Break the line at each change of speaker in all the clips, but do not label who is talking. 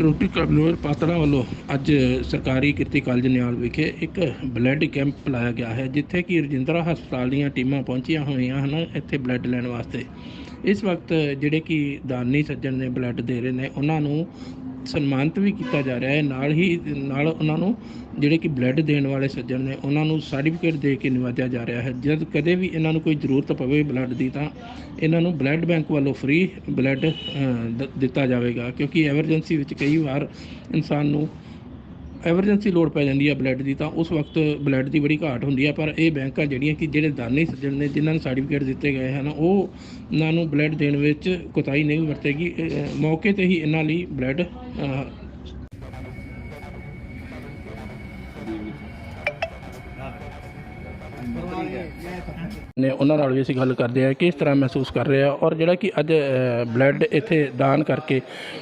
ਰੋਟੀ ਕਬਲੂਰ ਪਾਤੜਾ ਵੱਲੋਂ ਅੱਜ ਸਰਕਾਰੀ ਕਿਰਤੀ ਕਾਲਜ ਨਿਆਲ ਵਿਖੇ ਇੱਕ ਬਲੱਡ ਕੈਂਪ ਲਾਇਆ ਗਿਆ ਹੈ, ਜਿੱਥੇ ਕਿ ਰਜਿੰਦਰਾ ਹਸਪਤਾਲ ਦੀਆਂ ਟੀਮਾਂ ਪਹੁੰਚੀਆਂ ਹੋਈਆਂ ਹਨ, ਇੱਥੇ ਬਲੱਡ ਲੈਣ ਵਾਸਤੇ। ਇਸ ਵਕਤ ਜਿਹੜੇ ਕਿ ਦਾਨੀ ਸੱਜਣ ਨੇ ਬਲੱਡ ਦੇ ਰਹੇ ਨੇ, ਉਹਨਾਂ ਨੂੰ ਸਨਮਾਨਿਤ ਵੀ ਕੀਤਾ ਜਾ ਰਿਹਾ ਹੈ। ਨਾਲ ਹੀ, ਨਾਲ ਉਹਨਾਂ ਨੂੰ ਜਿਹੜੇ ਕਿ ਬਲੱਡ ਦੇਣ ਵਾਲੇ ਸੱਜਣ ਨੇ, ਉਹਨਾਂ ਨੂੰ ਸਰਟੀਫਿਕੇਟ ਦੇ ਕੇ ਨਿਵਾਜਿਆ ਜਾ ਰਿਹਾ ਹੈ। ਜਦ ਕਦੇ ਵੀ ਇਹਨਾਂ ਨੂੰ ਕੋਈ ਜ਼ਰੂਰਤ ਪਵੇ ਬਲੱਡ ਦੀ ਤਾਂ ਇਹਨਾਂ ਨੂੰ ਬਲੱਡ ਬੈਂਕ ਵੱਲੋਂ ਫ੍ਰੀ ਬਲੱਡ ਦਿੱਤਾ ਜਾਵੇਗਾ। ਕਿਉਂਕਿ ਐਮਰਜੈਂਸੀ ਵਿੱਚ ਕਈ ਵਾਰ ਇਨਸਾਨ ਨੂੰ ਐਮਰਜੈਂਸੀ ਲੋੜ ਪੈ ਜਾਂਦੀ ਹੈ ਬਲੱਡ ਦੀ ਤਾਂ ਉਸ ਵਕਤ ਬਲੱਡ ਦੀ ਬੜੀ ਘਾਟ ਹੁੰਦੀ ਹੈ ਪਰ ਇਹ ਬੈਂਕਾਂ ਜਿਹੜੀਆਂ ਕਿ ਜਿਹੜੇ ਦਾਨੀ ਸੱਜਣ ਨੇ ਜਿਨ੍ਹਾਂ ਨੂੰ ਸਰਟੀਫਿਕੇਟ ਦਿੱਤੇ ਗਏ ਹਨ ਉਹ ਉਹਨਾਂ ਨੂੰ ਬਲੱਡ ਦੇਣ ਵਿੱਚ ਕੋਤਾਹੀ ਨਹੀਂ ਵਰਤੇਗੀ। ਮੌਕੇ ਤੇ ਹੀ ਇਹਨਾਂ ਲਈ ਬਲੱਡ ਅਹ, ਨੇ ਉਹਨਾਂ ਨਾਲ ਵੀ ਅਸੀਂ ਗੱਲ ਕਰਦੇ ਆ ਕਿਸ ਤਰ੍ਹਾਂ ਮਹਿਸੂਸ ਕਰ ਰਹੇ ਆ ਔਰ ਜਿਹੜਾ ਕਿ ਅੱਜ ਬਲੱਡ ਇੱਥੇ ਦਾਨ ਕਰਕੇ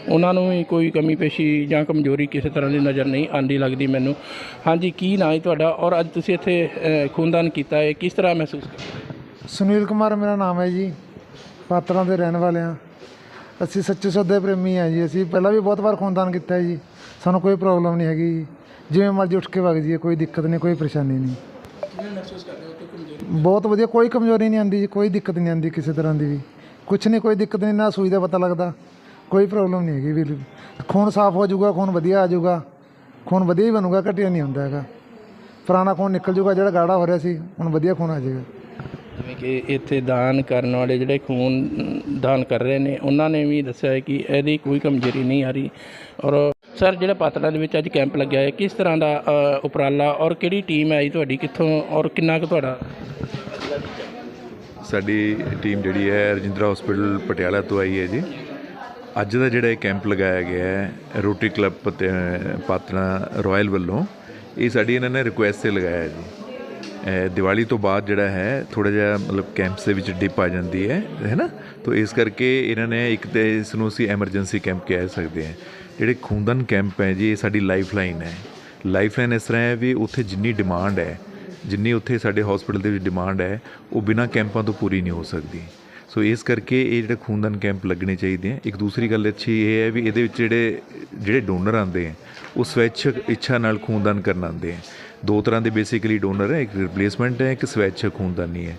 ਉਹਨਾਂ ਨੂੰ ਵੀ ਕੋਈ ਕਮੀ ਪੇਸ਼ੀ ਜਾਂ ਕਮਜ਼ੋਰੀ ਕਿਸੇ ਤਰ੍ਹਾਂ ਦੀ ਨਜ਼ਰ ਨਹੀਂ ਆਂਦੀ ਲੱਗਦੀ ਮੈਨੂੰ। ਹਾਂਜੀ ਕੀ ਨਾਂ ਹੈ ਤੁਹਾਡਾ ਔਰ ਅੱਜ ਤੁਸੀਂ ਇੱਥੇ ਖੂਨਦਾਨ ਕੀਤਾ ਹੈ ਕਿਸ ਤਰ੍ਹਾਂ ਮਹਿਸੂਸ ਕਰ?
ਸੁਨੀਲ ਕੁਮਾਰ ਮੇਰਾ ਨਾਮ ਹੈ ਜੀ ਪਾਤਰਾਂ ਦੇ ਰਹਿਣ ਵਾਲੇ ਹਾਂ। ਅਸੀਂ ਸੱਚੇ ਸੌਦੇ ਪ੍ਰੇਮੀ ਹਾਂ ਜੀ ਅਸੀਂ ਪਹਿਲਾਂ ਵੀ ਬਹੁਤ ਵਾਰ ਖੂਨਦਾਨ ਕੀਤਾ ਹੈ ਜੀ ਸਾਨੂੰ ਕੋਈ ਪ੍ਰੋਬਲਮ ਨਹੀਂ ਹੈਗੀ ਜਿਵੇਂ ਮਰਜ਼ੀ ਉੱਠ ਕੇ ਵਗ ਜਾਈਏ ਕੋਈ ਦਿੱਕਤ ਨਹੀਂ ਕੋਈ ਪਰੇਸ਼ਾਨੀ ਨਹੀਂ।
ਕਿਵੇਂ ਮਹਿਸੂਸ
ਬਹੁਤ ਵਧੀਆ, ਕੋਈ ਕਮਜ਼ੋਰੀ ਨਹੀਂ ਆਉਂਦੀ ਜੀ, ਕੋਈ ਦਿੱਕਤ ਨਹੀਂ ਆਉਂਦੀ ਕਿਸੇ ਤਰ੍ਹਾਂ ਦੀ ਵੀ। ਕੁਛ ਨਹੀਂ, ਕੋਈ ਦਿੱਕਤ ਨਹੀਂ, ਨਾ ਸੂਈ ਦਾ ਪਤਾ ਲੱਗਦਾ, ਕੋਈ ਪ੍ਰੋਬਲਮ ਨਹੀਂ ਹੈਗੀ ਵੀ ਖੂਨ ਸਾਫ਼ ਹੋ ਜਾਊਗਾ, ਖੂਨ ਵਧੀਆ ਆ ਜਾਊਗਾ, ਖੂਨ ਵਧੀਆ ਹੀ ਬਣੂਗਾ, ਘਟਿਆ ਨਹੀਂ ਹੁੰਦਾ ਹੈਗਾ। ਪੁਰਾਣਾ ਖੂਨ ਨਿਕਲ ਜਾਊਗਾ, ਜਿਹੜਾ ਗਾੜਾ ਹੋ ਰਿਹਾ ਸੀ, ਹੁਣ ਵਧੀਆ ਖੂਨ ਆ ਜਾਏਗਾ।
ਜਿਵੇਂ ਕਿ ਇੱਥੇ ਦਾਨ ਕਰਨ ਵਾਲੇ ਜਿਹੜੇ ਖੂਨ ਦਾਨ ਕਰ ਰਹੇ ਨੇ, ਉਹਨਾਂ ਨੇ ਵੀ ਦੱਸਿਆ ਹੈ ਕਿ ਇਹਦੀ ਕੋਈ ਕਮਜ਼ੋਰੀ ਨਹੀਂ ਆ ਰਹੀ ਔਰ ਸਰ ਜਿਹੜਾ ਪਾਤੜਾ ਦੇ ਵਿੱਚ ਅੱਜ ਕੈਂਪ ਲੱਗਿਆ ਹੈ ਕਿਸ ਤਰ੍ਹਾਂ ਦਾ ਅ, ਉਪਰਾਲਾ ਔਰ ਕਿਹੜੀ ਟੀਮ ਹੈ ਜੀ ਤੁਹਾਡੀ ਕਿੱਥੋਂ ਔਰ ਕਿੰਨਾ ਕੁ ਤੁਹਾਡਾ?
ਸਾਡੀ ਟੀਮ ਜਿਹੜੀ ਹੈ ਰਜਿੰਦਰਾ ਹਸਪੀਟਲ ਪਟਿਆਲਾ ਤੋਂ ਆਈ ਹੈ ਜੀ। ਅੱਜ ਦਾ ਜਿਹੜਾ ਇਹ ਕੈਂਪ ਲਗਾਇਆ ਗਿਆ ਹੈ ਰੋਟਰੀ ਕਲੱਬ ਪਤ- ਪਾਤਣਾ ਰਾਇਲ ਵੱਲੋਂ ਇਹ ਸਾਡੀ ਇਹਨਾਂ ਨੇ ਰਿਕੁਐਸਟ ਤੇ ਲਗਾਇਆ ਹੈ ਜੀ। ਇਹ ਦੀਵਾਲੀ ਤੋਂ ਬਾਅਦ ਜਿਹੜਾ ਹੈ ਥੋੜਾ ਜਿਹਾ ਮਤਲਬ ਕੈਂਪਸ ਦੇ ਵਿੱਚ ਡਿਪ ਆ ਜਾਂਦੀ ਹੈ ਹੈ ਨਾ? ਤਾਂ ਇਸ ਕਰਕੇ ਇਹਨਾਂ ਨੇ ਇੱਕ ਤੇ ਇਸ ਨੂੰ ਅਸੀਂ ਐਮਰਜੈਂਸੀ ਕੈਂਪ ਕਹਿ ਸਕਦੇ ਹਾਂ। ਜਿਹੜੇ ਖੂਨਦਾਨ ਕੈਂਪ ਹੈ ਜੀ, ਇਹ ਸਾਡੀ ਲਾਈਫ ਲਾਈਨ ਹੈ। ਲਾਈਫ ਲਾਈਨ ਇਸ ਤਰ੍ਹਾਂ ਹੈ ਵੀ ਉੱਥੇ ਜਿੰਨੀ ਡਿਮਾਂਡ ਹੈ, ਜਿੰਨੀ ਉੱਥੇ ਸਾਡੇ ਹਸਪੀਟਲ ਦੇ ਵਿੱਚ ਡਿਮਾਂਡ ਹੈ, ਉਹ ਬਿਨਾਂ ਕੈਂਪਾਂ ਤੋਂ ਪੂਰੀ ਨਹੀਂ ਹੋ ਸਕਦੀ। ਸੋ ਇਸ ਕਰਕੇ ਇਹ ਜਿਹੜੇ ਖੂਨਦਾਨ ਕੈਂਪ ਲੱਗਣੇ ਚਾਹੀਦੇ ਆ। ਇੱਕ ਦੂਸਰੀ ਗੱਲ ਅੱਛੀ ਇਹ ਹੈ ਵੀ ਇਹਦੇ ਵਿੱਚ ਜਿਹੜੇ ਜਿਹੜੇ ਡੋਨਰ ਆਉਂਦੇ ਆ, ਉਹ ਸਵੈਚਕ ਇੱਛਾ ਨਾਲ ਖੂਨਦਾਨ ਕਰਨ ਆਉਂਦੇ ਆ। ਦੋ ਤਰ੍ਹਾਂ ਦੇ ਬੇਸਿਕਲੀ ਡੋਨਰ ਹੈ, ਇੱਕ ਰਿਪਲੇਸਮੈਂਟ ਹੈ, ਇੱਕ ਸਵੈਚਕ ਖੂਨਦਾਨੀ ਹੈ।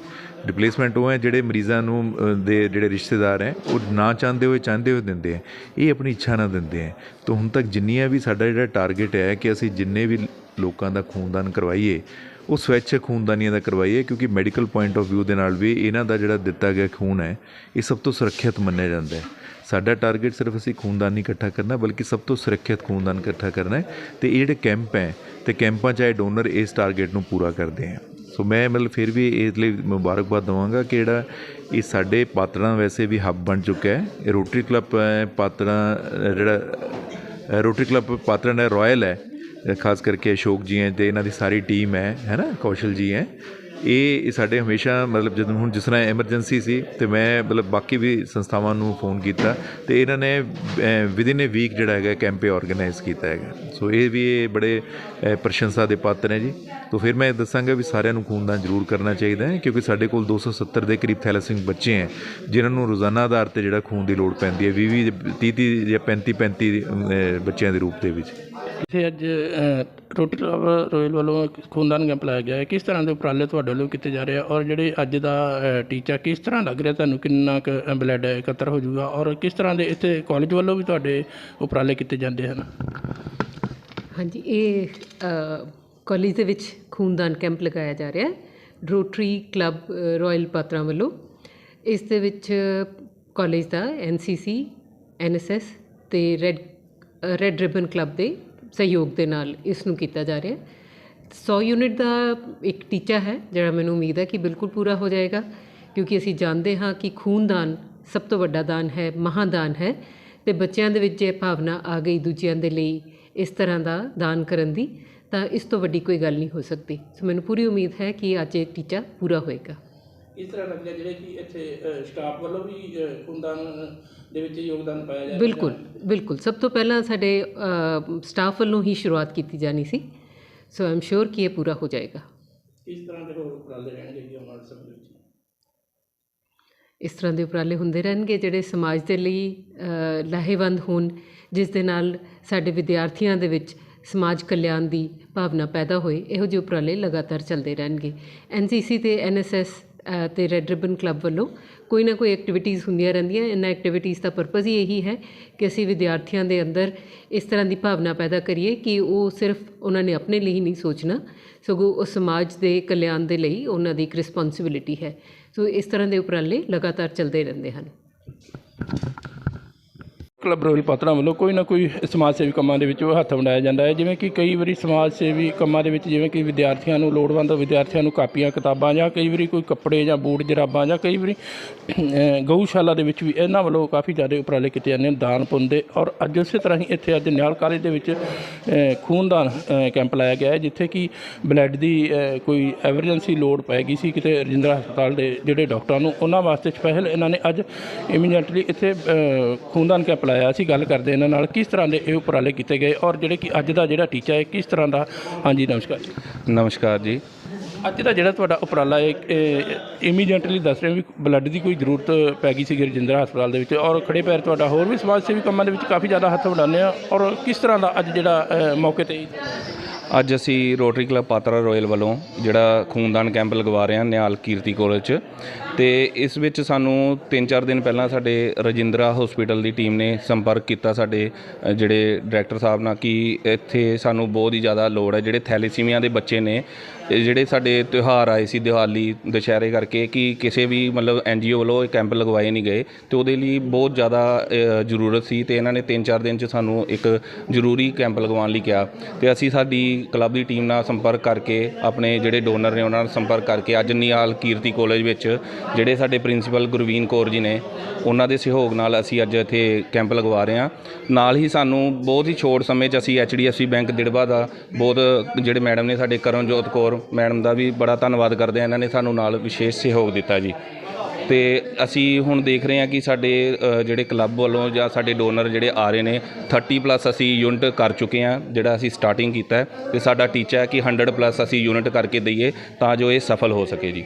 ਰਿਪਲੇਸਮੈਂਟ ਉਹ ਹੈ ਜਿਹੜੇ ਮਰੀਜ਼ਾਂ ਨੂੰ ਦੇ ਜਿਹੜੇ ਰਿਸ਼ਤੇਦਾਰ ਹੈ, ਉਹ ਨਾ ਚਾਹੁੰਦੇ ਹੋਏ ਚਾਹੁੰਦੇ ਹੋਏ ਦਿੰਦੇ ਹੈ। ਇਹ ਆਪਣੀ ਇੱਛਾ ਨਾਲ ਦਿੰਦੇ ਹੈ। ਤਾਂ ਹੁਣ ਤੱਕ ਜਿੰਨੀਆਂ ਵੀ ਸਾਡਾ ਜਿਹੜਾ ਟਾਰਗੇਟ ਹੈ ਕਿ ਅਸੀਂ ਜਿੰਨੇ ਵੀ ਲੋਕਾਂ ਦਾ ਖੂਨਦਾਨ ਕਰਵਾਈਏ, ਉਹ ਸਵੈਚਕ ਖੂਨਦਾਨੀਆਂ ਦਾ ਕਰਵਾਈਏ, ਕਿਉਂਕਿ ਮੈਡੀਕਲ ਪੁਆਇੰਟ ਆਫ View ਦੇ ਨਾਲ ਵੀ ਇਹਨਾਂ ਦਾ ਜਿਹੜਾ ਦਿੱਤਾ ਗਿਆ ਖੂਨ ਹੈ, ਇਹ ਸਭ ਤੋਂ ਸੁਰੱਖਿਅਤ ਮੰਨਿਆ ਜਾਂਦਾ ਹੈ। ਸਾਡਾ ਟਾਰਗੇਟ ਸਿਰਫ ਅਸੀਂ ਖੂਨਦਾਨ ਨਹੀਂ ਇਕੱਠਾ ਕਰਨਾ, ਬਲਕਿ ਸਭ ਤੋਂ ਸੁਰੱਖਿਅਤ ਖੂਨਦਾਨ ਇਕੱਠਾ ਕਰਨਾ ਹੈ। ਤੇ ਇਹ ਜਿਹੜੇ ਕੈਂਪ ਹੈ, ਤੇ ਕੈਂਪਾਂ 'ਚ ਆਏ ਡੋਨਰ ਇਸ ਟਾਰਗੇਟ ਨੂੰ ਪੂਰਾ ਕਰਦੇ ਆ ਸੋ ਮੈਂ ਮਤਲਬ ਫਿਰ ਵੀ ਇਸ ਲਈ ਮੁਬਾਰਕਬਾਦ ਦਵਾਂਗਾ ਕਿ ਜਿਹੜਾ ਇਹ ਸਾਡੇ ਪਾਤੜਾਂ ਵੈਸੇ ਵੀ ਹੱਬ ਬਣ ਚੁੱਕਾ ਹੈ। ਇਹ ਰੋਟਰੀ ਕਲੱਬ ਹੈ ਪਾਤੜਾਂ ਜਿਹੜਾ ਰੋਟਰੀ ਕਲੱਬ ਪਾਤੜਾਂ ਦਾ ਰਾਇਲ ਹੈ। ਖਾਸ ਕਰਕੇ ਅਸ਼ੋਕ ਜੀ ਹੈ ਤੇ ਇਹਨਾਂ ਦੀ ਸਾਰੀ ਟੀਮ ਹੈ ਹੈ ਨਾ? ਕੌਸ਼ਲ ਜੀ ਹੈ। ਇਹ ਸਾਡੇ ਹਮੇਸ਼ਾ ਮਤਲਬ ਜਦੋਂ ਹੁਣ ਜਿਸ ਤਰ੍ਹਾਂ ਐਮਰਜੈਂਸੀ ਸੀ ਤੇ ਮੈਂ ਮਤਲਬ ਬਾਕੀ ਵੀ ਸੰਸਥਾਵਾਂ ਨੂੰ ਫੋਨ ਕੀਤਾ ਤੇ ਇਹਨਾਂ ਨੇ ਵਿਦਿਨ ਅ ਵੀਕ ਜਿਹੜਾ ਹੈਗਾ ਕੈਂਪ ਆਰਗੇਨਾਈਜ਼ ਕੀਤਾ ਹੈਗਾ। ਸੋ ਇਹ ਵੀ ਇਹ ਬੜੇ ਪ੍ਰਸ਼ੰਸਾ ਦੇ ਪਾਤਰ ਹੈ ਜੀ। ਤੋਂ ਫਿਰ ਮੈਂ ਦੱਸਾਂਗਾ ਵੀ ਸਾਰਿਆਂ ਨੂੰ ਖੂਨਦਾਨ ਜ਼ਰੂਰ ਕਰਨਾ ਚਾਹੀਦਾ ਹੈ ਕਿਉਂਕਿ ਸਾਡੇ ਕੋਲ 270 ਦੇ ਕਰੀਬ ਥੈਲਾਸੀਮਿਕ ਬੱਚੇ ਹੈ, ਜਿਨ੍ਹਾਂ ਨੂੰ ਰੋਜ਼ਾਨਾ ਆਧਾਰ ਤੇ ਜਿਹੜਾ ਖੂਨ ਦੀ ਲੋੜ ਪੈਂਦੀ ਹੈ 20 30 30 ਜਾਂ 35 35 ਬੱਚਿਆਂ ਦੇ ਰੂਪ ਦੇ ਵਿੱਚ।
ਇੱਥੇ ਅੱਜ ਰੋਟਰੀ ਕਲੱਬ ਰੋਇਲ ਵੱਲੋਂ ਖੂਨਦਾਨ ਕੈਂਪ ਲਾਇਆ ਗਿਆ ਹੈ। ਕਿਸ ਤਰ੍ਹਾਂ ਦੇ ਉਪਰਾਲੇ ਤੁਹਾਡੇ ਵੱਲੋਂ ਕੀਤੇ ਜਾ ਰਹੇ ਆ? ਔਰ ਜਿਹੜੇ ਅੱਜ ਦਾ ਅ, ਟੀਚਾ ਕਿਸ ਤਰ੍ਹਾਂ ਲੱਗ ਰਿਹਾ ਤੁਹਾਨੂੰ? ਕਿੰਨਾ ਕੁ ਬਲੱਡ ਇਕੱਤਰ ਹੋ ਜਾਊਗਾ? ਔਰ ਕਿਸ ਤਰ੍ਹਾਂ ਦੇ ਇੱਥੇ ਕਾਲਜ ਵੱਲੋਂ ਵੀ ਤੁਹਾਡੇ ਉਪਰਾਲੇ ਕੀਤੇ ਜਾਂਦੇ ਹਨ?
ਹਾਂਜੀ ਇਹ ਕਾਲਜ ਦੇ ਵਿੱਚ ਖੂਨਦਾਨ ਕੈਂਪ ਲਗਾਇਆ ਜਾ ਰਿਹਾ ਹੈ। ਰੋਟਰੀ ਕਲੱਬ ਅ, ਰਾਇਲ ਪਾਤਰਾ ਵੱਲੋਂ। ਇਸ ਦੇ ਵਿੱਚ ਕਾਲਜ ਦਾ ਐਨਸੀਸੀ ਐਨਐਸਐਸ ਤੇ ਰੈੱਡ ਰੈੱਡ ਰਿਬਨ ਕਲੱਬ ਦੇ ਸਹਿਯੋਗ ਦੇ ਨਾਲ ਇਸ ਨੂੰ ਕੀਤਾ ਜਾ ਰਿਹਾ ਹੈ। 100 ਯੂਨਿਟ ਦਾ ਇੱਕ ਟੀਚਾ ਹੈ, ਜਿਹੜਾ ਮੈਨੂੰ ਉਮੀਦ ਹੈ ਕਿ ਬਿਲਕੁਲ ਪੂਰਾ ਹੋ ਜਾਏਗਾ, ਕਿਉਂਕਿ ਅਸੀਂ ਜਾਣਦੇ ਹਾਂ ਕਿ ਖੂਨਦਾਨ ਸਭ ਤੋਂ ਵੱਡਾ ਦਾਨ ਹੈ, ਮਹਾਦਾਨ ਹੈ, ਤੇ ਬੱਚਿਆਂ ਦੇ ਵਿੱਚ ਜੇ ਭਾਵਨਾ ਆ ਗਈ ਦੂਜਿਆਂ ਦੇ ਲਈ ਇਸ ਤਰ੍ਹਾਂ ਦਾ ਦਾਨ ਕਰਨ ਦੀ, ਤਾਂ ਇਸ ਤੋਂ ਵੱਡੀ ਕੋਈ ਗੱਲ ਨਹੀਂ ਹੋ ਸਕਦੀ। ਸੋ ਮੈਨੂੰ ਪੂਰੀ ਉਮੀਦ ਹੈ ਕਿ ਅੱਜ ਇਹ ਟੀਚਾ ਪੂਰਾ ਹੋਏਗਾ।
ਇਸ ਤਰ੍ਹਾਂ ਲੱਗਿਆ ਜਿਹੜੇ ਕਿ ਇੱਥੇ ਸਟਾਫ ਵੱਲੋਂ ਵੀ ਖੂਨਦਾਨ ਦੇ ਵਿੱਚ ਯੋਗਦਾਨ ਪਾਇਆ ਜਾ
ਬਿਲਕੁਲ ਬਿਲਕੁਲ। ਸਭ ਤੋਂ ਪਹਿਲਾਂ ਸਾਡੇ ਸਟਾਫ ਵੱਲੋਂ ਹੀ ਸ਼ੁਰੂਆਤ ਕੀਤੀ ਜਾਣੀ ਸੀ। ਸੋ ਆਮ ਸ਼ੋਰ ਕਿ ਇਹ ਪੂਰਾ ਹੋ ਜਾਏਗਾ।
ਕਿਸ ਤਰ੍ਹਾਂ ਦੇ ਹੋਰ ਉਪਰਾਲੇ ਰਹਿਣਗੇ ਜੀ ਆਉਣ ਵਾਲੇ ਸਮੇਂ ਵਿੱਚ?
ਇਸ ਤਰ੍ਹਾਂ ਦੇ ਉਪਰਾਲੇ ਹੁੰਦੇ ਰਹਿਣਗੇ ਜਿਹੜੇ ਸਮਾਜ ਦੇ ਲਈ ਲਾਹੇਵੰਦ ਹੋਣ ਜਿਸ ਦੇ ਨਾਲ ਸਾਡੇ ਵਿਦਿਆਰਥੀਆਂ ਦੇ ਵਿੱਚ ਸਮਾਜ ਕਲਿਆਣ ਦੀ ਭਾਵਨਾ ਪੈਦਾ ਹੋਏ। ਇਹੋ ਜਿਹੇ ਉਪਰਾਲੇ ਲਗਾਤਾਰ ਚੱਲਦੇ ਰਹਿਣਗੇ। ਐਨਸੀਸੀ ਤੇ ਐਨਐਸਐਸ ਤੇ ਰੈੱਡ ਰਿਬਨ ਕਲੱਬ ਵੱਲੋਂ ਕੋਈ ਨਾ ਕੋਈ ਐਕਟੀਵਿਟੀਜ਼ ਹੁੰਦੀਆਂ ਰਹਿੰਦੀਆਂ। ਇਹਨਾਂ ਐਕਟੀਵਿਟੀਜ਼ ਦਾ ਪਰਪਸ ਹੀ ਇਹੀ ਹੈ ਕਿ ਅਸੀਂ ਵਿਦਿਆਰਥੀਆਂ ਦੇ ਅੰਦਰ ਇਸ ਤਰ੍ਹਾਂ ਦੀ ਭਾਵਨਾ ਪੈਦਾ ਕਰੀਏ ਕਿ ਉਹ ਸਿਰਫ ਉਹਨਾਂ ਨੇ ਆਪਣੇ ਲਈ ਹੀ ਨਹੀਂ ਸੋਚਣਾ, ਸਗੋਂ ਉਹ ਸਮਾਜ ਦੇ ਕਲਿਆਣ ਦੇ ਲਈ ਉਹਨਾਂ ਦੀ ਇੱਕ ਰਿਸਪੌਂਸਿਬਿਲਿਟੀ ਹੈ। ਸੋ ਇਸ ਤਰ੍ਹਾਂ ਦੇ ਉਪਰਾਲੇ ਲਗਾਤਾਰ ਚੱਲਦੇ ਰਹਿੰਦੇ ਹਨ।
ਕਲੱਬ ਰੋਇਲ ਪਾਤਰਾਂ ਵੱਲੋਂ ਕੋਈ ਨਾ ਕੋਈ ਸਮਾਜ ਸੇਵੀ ਕੰਮਾਂ ਦੇ ਵਿੱਚ ਹੱਥ ਵੰਡਾਇਆ ਜਾਂਦਾ ਹੈ। ਜਿਵੇਂ ਕਿ ਕਈ ਵਾਰੀ ਸਮਾਜ ਸੇਵੀ ਕੰਮਾਂ ਦੇ ਵਿੱਚ ਜਿਵੇਂ ਕਿ ਵਿਦਿਆਰਥੀਆਂ ਨੂੰ ਲੋੜਵੰਦ ਵਿਦਿਆਰਥੀਆਂ ਨੂੰ ਕਾਪੀਆਂ, ਕਿਤਾਬਾਂ ਜਾਂ ਕਈ ਵਾਰੀ ਕੋਈ ਕੱਪੜੇ ਜਾਂ ਬੂਟ, ਜਰਾਬਾਂ ਜਾਂ ਕਈ ਵਾਰੀ ਗਊਸ਼ਾਲਾ ਦੇ ਵਿੱਚ ਵੀ ਇਹਨਾਂ ਵੱਲੋਂ ਕਾਫੀ ਜ਼ਿਆਦਾ ਉਪਰਾਲੇ ਕੀਤੇ ਜਾਂਦੇ ਹਨ, ਦਾਨ ਪੁੰਨ ਦੇ। ਔਰ ਅੱਜ ਉਸੇ ਤਰ੍ਹਾਂ ਹੀ ਇੱਥੇ ਅੱਜ ਨਿਹਾਲ ਕਾਲਜ ਦੇ ਵਿੱਚ ਖੂਨਦਾਨ ਕੈਂਪ ਲਾਇਆ ਗਿਆ ਹੈ, ਜਿੱਥੇ ਕਿ ਬਲੱਡ ਦੀ ਕੋਈ ਐਮਰਜੈਂਸੀ ਲੋੜ ਪੈ ਗਈ ਸੀ ਕਿਤੇ ਰਜਿੰਦਰਾ ਹਸਪਤਾਲ ਦੇ ਜਿਹੜੇ ਡਾਕਟਰਾਂ ਨੂੰ, ਉਹਨਾਂ ਵਾਸਤੇ ਸਪੈਸ਼ਲ ਇਹਨਾਂ ਨੇ ਅੱਜ ਇਮੀਡੀਏਟਲੀ ਇੱਥੇ ਖੂਨਦਾਨ ਕੈਂਪ ਲਾਇਆ ਅਸੀਂ ਗੱਲ ਕਰਦੇ ਇਹਨਾਂ ਨਾਲ ਕਿਸ ਤਰ੍ਹਾਂ ਦੇ ਇਹ ਉਪਰਾਲੇ ਕੀਤੇ ਗਏ ਔਰ ਜਿਹੜੇ ਕਿ ਅੱਜ ਦਾ ਜਿਹੜਾ ਟੀਚਾ ਹੈ ਕਿਸ ਤਰ੍ਹਾਂ ਦਾ? ਹਾਂਜੀ ਨਮਸਕਾਰ ਜੀ।
ਨਮਸਕਾਰ ਜੀ।
ਅੱਜ ਦਾ ਜਿਹੜਾ ਤੁਹਾਡਾ ਉਪਰਾਲਾ ਹੈ ਇਮੀਡੀਏਟਲੀ ਦੱਸ ਰਹੇ ਹੋ ਵੀ ਬਲੱਡ ਦੀ ਕੋਈ ਜ਼ਰੂਰਤ ਪੈ ਗਈ ਸੀ ਰਜਿੰਦਰਾ ਹਸਪਤਾਲ ਦੇ ਵਿੱਚ ਔਰ ਖੜੇ ਪੈਰ ਤੁਹਾਡਾ ਹੋਰ ਵੀ ਸਮਾਜ ਸੇਵੀ ਕੰਮਾਂ ਦੇ ਵਿੱਚ ਕਾਫੀ ਜ਼ਿਆਦਾ ਹੱਥ ਵਡਾਉਂਦੇ ਆ ਔਰ ਕਿਸ ਤਰ੍ਹਾਂ ਦਾ ਅੱਜ ਜਿਹੜਾ ਮੌਕੇ ਤੇ
ਅੱਜ ਅਸੀਂ ਰੋਟਰੀ ਕਲੱਬ ਪਾਤਰਾ ਰਾਇਲ ਵੱਲੋਂ ਜਿਹੜਾ ਖੂਨਦਾਨ ਕੈਂਪ ਲਗਵਾ ਰਹੇ ਹਾਂ ਨਿਹਾਲ ਕੀਰਤੀ ਕਾਲਜ 'ਚ। ਤੇ ਇਸ ਵਿੱਚ ਸਾਨੂੰ 3-4 ਦਿਨ ਪਹਿਲਾਂ ਸਾਡੇ ਰਜਿੰਦਰਾ ਹਸਪੀਟਲ ਦੀ ਟੀਮ ਨੇ ਸੰਪਰਕ ਕੀਤਾ ਸਾਡੇ ਅ, ਜਿਹੜੇ ਡਾਇਰੈਕਟਰ ਸਾਹਿਬ ਨਾਲ ਕਿ ਇੱਥੇ ਸਾਨੂੰ ਬਹੁਤ ਹੀ ਜ਼ਿਆਦਾ ਲੋੜ ਹੈ। ਜਿਹੜੇ ਥੈਲੇਸੀਮੀਆ ਦੇ ਬੱਚੇ ਨੇ ਇਹ ਜਿਹੜੇ ਸਾਡੇ ਤਿਉਹਾਰ ਆਏ ਸੀ ਦਿਵਾਲੀ ਦੁਸ਼ਹਿਰੇ ਕਰਕੇ ਕਿ ਕਿਸੇ ਵੀ ਮਤਲਬ ਐਨਜੀਓ ਵੱਲੋਂ ਇਹ ਕੈਂਪ ਲਗਵਾਏ ਨਹੀਂ ਗਏ ਤੇ ਉਹਦੇ ਲਈ ਬਹੁਤ ਜ਼ਿਆਦਾ ਅ, ਜ਼ਰੂਰਤ ਸੀ ਤੇ ਇਹਨਾਂ ਨੇ 3-4 ਦਿਨ 'ਚ ਸਾਨੂੰ ਇੱਕ ਜ਼ਰੂਰੀ ਕੈਂਪ ਲਗਵਾਉਣ ਲਈ ਕਿਹਾ। ਤੇ ਅਸੀਂ ਸਾਡੀ ਕਲੱਬ ਦੀ ਟੀਮ ਨਾਲ ਸੰਪਰਕ ਕਰਕੇ ਆਪਣੇ ਜਿਹੜੇ ਡੋਨਰ ਨੇ ਉਹਨਾਂ ਨਾਲ ਸੰਪਰਕ ਕਰਕੇ ਅੱਜ ਨਿਹਾਲ ਕੀਰਤੀ ਕਾਲਜ ਵਿੱਚ ਜਿਹੜੇ ਸਾਡੇ ਪ੍ਰਿੰਸੀਪਲ ਗੁਰਵੀਨ ਕੌਰ ਜੀ ਨੇ, ਉਹਨਾਂ ਦੇ ਸਹਿਯੋਗ ਨਾਲ ਅਸੀਂ ਅੱਜ ਇੱਥੇ ਕੈਂਪ ਲਗਵਾ ਰਹੇ ਹਾਂ। ਨਾਲ ਹੀ ਸਾਨੂੰ ਬਹੁਤ ਹੀ ਛੋਟ ਸਮੇਂ 'ਚ ਅਸੀਂ ਐਚਡੀਐਫਸੀ ਬੈਂਕ ਦਿੜਬਾ ਦਾ ਬਹੁਤ ਜਿਹੜੇ ਮੈਡਮ ਨੇ ਸਾਡੇ ਕਰਨਜੋਤ ਕੌਰ ਮੈਡਮ ਦਾ ਵੀ ਬੜਾ ਧੰਨਵਾਦ ਕਰਦੇ ਹਾਂ। ਇਹਨਾਂ ਨੇ ਸਾਨੂੰ ਨਾਲ ਵਿਸ਼ੇਸ਼ ਸਹਿਯੋਗ ਦਿੱਤਾ ਜੀ। ਤੇ ਅਸੀਂ ਹੁਣ ਦੇਖ ਰਹੇ ਹਾਂ ਕਿ ਸਾਡੇ ਜਿਹੜੇ ਕਲੱਬ ਵੱਲੋਂ ਜਾਂ ਸਾਡੇ ਡੋਨਰ ਜਿਹੜੇ ਆ ਰਹੇ ਨੇ 30 ਪਲੱਸ ਅਸੀਂ ਯੂਨਿਟ ਕਰ ਚੁੱਕੇ ਹਾਂ, ਜਿਹੜਾ ਅਸੀਂ ਸਟਾਰਟਿੰਗ ਕੀਤਾ ਹੈ। ਤੇ ਸਾਡਾ ਟੀਚਾ ਹੈ ਕਿ 100 ਪਲੱਸ ਅਸੀਂ ਯੂਨਿਟ ਕਰਕੇ ਦਈਏ ਤਾਂ ਜੋ ਇਹ ਸਫਲ ਹੋ ਸਕੇ ਜੀ।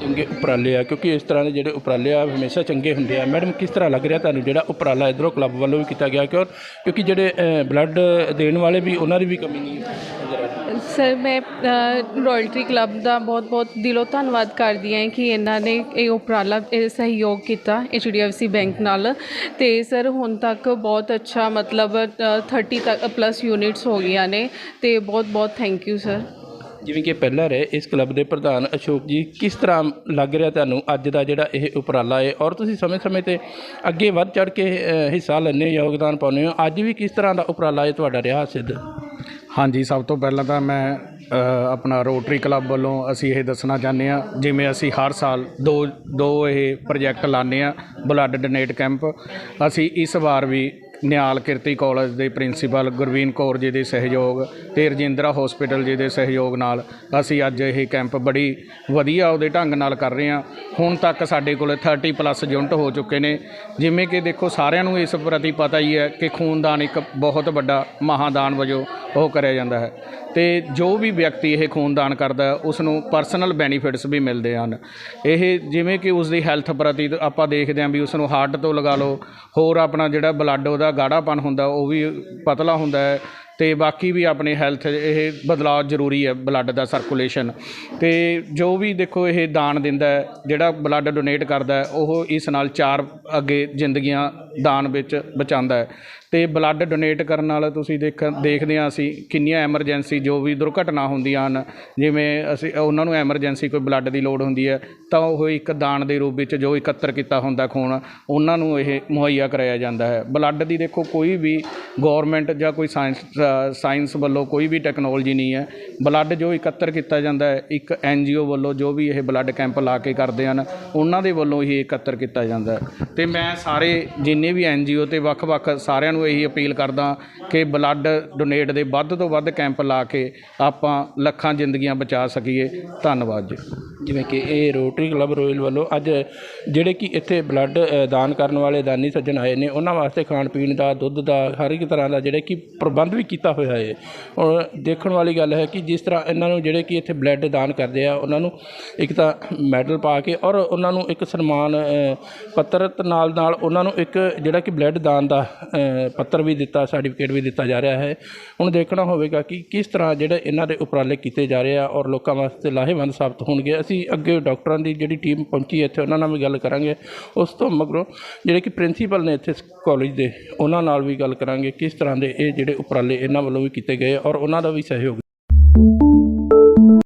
ਚੰਗੇ ਉਪਰਾਲੇ ਆ ਕਿਉਂਕਿ ਇਸ ਤਰ੍ਹਾਂ ਦੇ ਜਿਹੜੇ ਉਪਰਾਲੇ ਆ ਹਮੇਸ਼ਾ ਚੰਗੇ ਹੁੰਦੇ ਆ। ਮੈਡਮ ਕਿਸ ਤਰ੍ਹਾਂ ਲੱਗ ਰਿਹਾ ਤੁਹਾਨੂੰ ਜਿਹੜਾ ਉਪਰਾਲਾ ਇਧਰੋਂ ਕਲੱਬ ਵੱਲੋਂ ਵੀ ਕੀਤਾ ਗਿਆ? ਕਿਉਂ? ਕਿਉਂਕਿ ਜਿਹੜੇ ਬਲੱਡ ਦੇਣ ਵਾਲੇ ਵੀ ਉਹਨਾਂ ਦੀ ਵੀ ਕਮੀ ਨਹੀਂ ਨਜ਼ਰ
ਸਰ ਮੈਂ ਰਾਇਲਟੀ ਕਲੱਬ ਦਾ ਬਹੁਤ-ਬਹੁਤ ਦਿਲੋਂ ਧੰਨਵਾਦ ਕਰਦੀ ਹਾਂ ਕਿ ਇਹਨਾਂ ਨੇ ਇਹ ਉਪਰਾਲਾ ਇਹ ਸਹਿਯੋਗ ਕੀਤਾ ਐਚਡੀਐਫਸੀ ਬੈਂਕ ਨਾਲ। ਤੇ ਸਰ ਹੁਣ ਤੱਕ ਬਹੁਤ ਅੱਛਾ ਮਤਲਬ ਅ, 30 ਤੱਕ ਪਲੱਸ ਯੂਨਿਟਸ ਹੋ ਗਈਆਂ ਨੇ। ਤੇ ਬਹੁਤ-ਬਹੁਤ ਥੈਂਕ ਯੂ ਸਰ
ਜਿਵੇਂ ਕਿ ਪਹਿਲਾਂ ਰਹੇ ਇਸ ਕਲੱਬ ਦੇ ਪ੍ਰਧਾਨ ਅਸ਼ੋਕ ਜੀ ਕਿਸ ਤਰ੍ਹਾਂ ਲੱਗ ਰਿਹਾ ਤੁਹਾਨੂੰ ਅੱਜ ਦਾ ਜਿਹੜਾ ਇਹ ਉਪਰਾਲਾ ਹੈ? ਔਰ ਤੁਸੀਂ ਸਮੇਂ-ਸਮੇਂ ਤੇ ਅੱਗੇ ਵੱਧ ਚੜ ਕੇ ਅ, ਹਿੱਸਾ ਲੈਂਦੇ ਹੋ ਯੋਗਦਾਨ ਪਾਉਂਦੇ ਹੋ। ਅੱਜ ਵੀ ਕਿਸ ਤਰ੍ਹਾਂ ਦਾ ਉਪਰਾਲਾ ਹੈ ਤੁਹਾਡਾ ਰਿਹਾ ਸਿੱਧ?
ਹਾਂਜੀ ਸਭ ਤੋਂ ਪਹਿਲਾਂ ਤਾਂ ਮੈਂ ਅ, ਆਪਣਾ ਰੋਟਰੀ ਕਲੱਬ ਵੱਲੋਂ ਅਸੀਂ ਇਹ ਦੱਸਣਾ ਚਾਹੁੰਦੇ ਹਾਂ ਜਿਵੇਂ ਅਸੀਂ ਹਰ ਸਾਲ ਦੋ ਦੋ ਇਹ ਪ੍ਰੋਜੈਕਟ ਲਾਉਂਦੇ ਹਾਂ ਬਲੱਡ ਡੋਨੇਟ ਕੈਂਪ ਅਸੀਂ ਇਸ ਵਾਰ ਵੀ ਨਿਹਾਲ ਕਿਰਤੀ ਕਾਲਜ ਦੇ ਪ੍ਰਿੰਸੀਪਲ ਗੁਰਵੀਨ ਕੌਰ ਜੀ ਦੇ ਸਹਿਯੋਗ ਤੇ ਰਜਿੰਦਰਾ ਹਸਪੀਟਲ ਜੀ ਦੇ ਸਹਿਯੋਗ ਨਾਲ ਅਸੀਂ ਅੱਜ ਇਹ ਕੈਂਪ ਬੜੀ ਵਧੀਆ ਉਹਦੇ ਢੰਗ ਨਾਲ ਕਰ ਰਹੇ ਹਾਂ। ਹੁਣ ਤੱਕ ਸਾਡੇ ਕੋਲ 30 ਪਲੱਸ ਯੂਨਿਟ ਹੋ ਚੁੱਕੇ ਨੇ। ਜਿਵੇਂ ਕਿ ਦੇਖੋ ਸਾਰਿਆਂ ਨੂੰ ਇਸ ਪ੍ਰਤੀ ਪਤਾ ਹੀ ਹੈ ਕਿ ਖੂਨਦਾਨ ਇੱਕ ਬਹੁਤ ਵੱਡਾ ਮਹਾਦਾਨ ਵਜੋਂ ਉਹ ਕਰਿਆ ਜਾਂਦਾ ਹੈ। ਤੇ ਜੋ ਵੀ ਵਿਅਕਤੀ ਇਹ ਖੂਨਦਾਨ ਕਰਦਾ ਹੈ ਉਸ ਨੂੰ ਪਰਸਨਲ ਬੈਨੀਫਿਟਸ ਵੀ ਮਿਲਦੇ ਹਨ। ਇਹ ਜਿਵੇਂ ਕਿ ਉਸ ਦੀ ਹੈਲਥ ਪ੍ਰਤੀ ਆਪਾਂ ਦੇਖਦੇ ਹਾਂ ਵੀ ਉਸ ਨੂੰ ਹਾਰਟ ਤੋਂ ਲਗਾ ਲਓ, ਹੋਰ ਆਪਣਾ ਜਿਹੜਾ ਬਲੱਡ ਉਹਦਾ ਗਾੜਾਪਨ ਹੁੰਦਾ, ਉਹ ਵੀ ਪਤਲਾ ਹੁੰਦਾ ਹੈ। ਤੇ ਬਾਕੀ ਵੀ ਆਪਣੀ ਹੈਲਥ ਇਹ ਬਦਲਾਅ ਜ਼ਰੂਰੀ ਹੈ ਬਲੱਡ ਦਾ ਸਰਕੂਲੇਸ਼ਨ ਤੇ ਜੋ ਵੀ ਦੇਖੋ ਇਹ ਦਾਨ ਦਿੰਦਾ ਜਿਹੜਾ ਬਲੱਡ ਡੋਨੇਟ ਕਰਦਾ ਉਹ ਇਸ ਨਾਲ ਚਾਰ ਅੱਗੇ ਜ਼ਿੰਦਗੀਆਂ ਦਾਨ ਵਿੱਚ ਬਚਾਉਂਦਾ ਹੈ। ਤੇ ਬਲੱਡ ਡੋਨੇਟ ਕਰਨ ਨਾਲ ਤੁਸੀਂ ਦੇਖ, ਦੇਖਦੇ ਹਾਂ ਅਸੀਂ ਕਿੰਨੀਆਂ ਐਮਰਜੈਂਸੀ ਜੋ ਵੀ ਦੁਰਘਟਨਾ ਹੁੰਦੀਆਂ ਹਨ, ਜਿਵੇਂ ਅਸੀਂ, ਉਹਨਾਂ ਨੂੰ ਐਮਰਜੈਂਸੀ ਕੋਈ ਬਲੱਡ ਦੀ ਲੋੜ ਹੁੰਦੀ ਹੈ, ਤਾਂ ਉਹ ਇੱਕ ਦਾਨ ਦੇ ਰੂਪ ਵਿੱਚ ਜੋ ਇਕੱਤਰ ਕੀਤਾ ਹੁੰਦਾ ਖੂਨ, ਉਹਨਾਂ ਨੂੰ ਇਹ ਮੁਹੱਈਆ ਕਰਾਇਆ ਜਾਂਦਾ ਹੈ। ਬਲੱਡ ਦੀ ਦੇਖੋ ਕੋਈ ਵੀ ਗਵਰਨਮੈਂਟ ਜਾਂ ਕੋਈ ਸਾਇੰਸ ਸਾਇੰਸ ਵੱਲੋਂ ਕੋਈ ਵੀ ਟੈਕਨੋਲੋਜੀ ਨਹੀਂ ਹੈ, ਬਲੱਡ ਜੋ ਇਕੱਤਰ ਕੀਤਾ ਜਾਂਦਾ ਹੈ, ਇੱਕ ਓ ਵੱਲੋਂ ਜੋ ਵੀ ਇਹ ਬਲੱਡ ਕੈਂਪ ਲਾ ਕੇ ਕਰਦੇ ਹਨ, ਉਹਨਾਂ ਦੇ ਵੱਲੋਂ ਹੀ ਇਕੱਤਰ ਕੀਤਾ ਜਾਂਦਾ ਹੈ। ਤੇ ਮੈਂ ਸਾਰੇ ਜਿੰਨੇ ਵੀ ਐੱਨ ਜੀ ਓ ਤੇ ਵੱਖ-ਵੱਖ ਸਾਰਿਆਂ ਨੂੰ ਇਹੀ ਅਪੀਲ ਕਰਦਾ ਕਿ ਬਲੱਡ ਡੋਨੇਟ ਦੇ ਵੱਧ ਤੋਂ ਵੱਧ ਕੈਂਪ ਲਾ ਕੇ ਆਪਾਂ ਲੱਖਾਂ ਜ਼ਿੰਦਗੀਆਂ ਬਚਾ ਸਕੀਏ। ਧੰਨਵਾਦ ਜੀ।
ਜਿਵੇਂ ਕਿ ਇਹ ਰੋਟਰੀ ਕਲੱਬ ਰੋਇਲ ਵੱਲੋਂ ਅੱਜ ਜਿਹੜੇ ਕਿ ਇੱਥੇ ਬਲੱਡ ਦਾਨ ਕਰਨ ਵਾਲੇ ਦਾਨੀ ਸੱਜਣ ਆਏ ਨੇ, ਉਹਨਾਂ ਵਾਸਤੇ ਖਾਣ ਪੀਣ ਦਾ, ਦੁੱਧ ਦਾ, ਹਰ ਇੱਕ ਤਰ੍ਹਾਂ ਦਾ ਜਿਹੜੇ ਕਿ ਪ੍ਰਬੰਧ ਵੀ ਕੀਤਾ ਹੋਇਆ ਹੈ। ਔਰ ਦੇਖਣ ਵਾਲੀ ਗੱਲ ਹੈ ਕਿ ਜਿਸ ਤਰ੍ਹਾਂ ਇਹਨਾਂ ਨੂੰ ਜਿਹੜੇ ਕਿ ਇੱਥੇ ਬਲੱਡ ਦਾਨ ਕਰਦੇ ਆ, ਉਹਨਾਂ ਨੂੰ ਇੱਕ ਤਾਂ ਮੈਡਲ ਪਾ ਕੇ ਔਰ ਉਹਨਾਂ ਨੂੰ ਇੱਕ ਸਨਮਾਨ ਪੱਤਰ ਨਾਲ ਨਾਲ ਉਹਨਾਂ ਨੂੰ ਇੱਕ ਜਿਹੜਾ ਕਿ ਬਲੱਡ ਦਾਨ ਦਾ ਪੱਤਰ ਵੀ ਦਿੱਤਾ, ਸਰਟੀਫਿਕੇਟ ਵੀ ਦਿੱਤਾ ਜਾ ਰਿਹਾ ਹੈ। ਹੁਣ ਦੇਖਣਾ ਹੋਵੇਗਾ ਕਿ ਕਿਸ ਤਰ੍ਹਾਂ ਜਿਹੜੇ ਇਹਨਾਂ ਦੇ ਉਪਰਾਲੇ ਕੀਤੇ ਜਾ ਰਹੇ ਆ ਔਰ ਲੋਕਾਂ ਵਾਸਤੇ ਲਾਹੇਵੰਦ ਸਾਬਤ ਹੋਣਗੇ। ਅਸੀਂ ਅੱਗੇ ਡਾਕਟਰਾਂ ਦੀ ਜਿਹੜੀ ਟੀਮ ਪਹੁੰਚੀ ਹੈ ਇੱਥੇ, ਉਹਨਾਂ ਨਾਲ ਵੀ ਗੱਲ ਕਰਾਂਗੇ। ਉਸ ਤੋਂ ਮਗਰੋਂ ਜਿਹੜੇ ਕਿ ਪ੍ਰਿੰਸੀਪਲ ਨੇ ਇੱਥੇ ਕਾਲਜ ਦੇ, ਉਹਨਾਂ ਨਾਲ ਵੀ ਗੱਲ ਕਰਾਂਗੇ, ਕਿਸ ਤਰ੍ਹਾਂ ਦੇ ਇਹ ਜਿਹੜੇ ਉਪਰਾਲੇ ਇਹਨਾਂ ਵੱਲੋਂ ਵੀ ਕੀਤੇ ਗਏ ਔਰ ਉਹਨਾਂ ਦਾ ਵੀ ਸਹਿਯੋਗ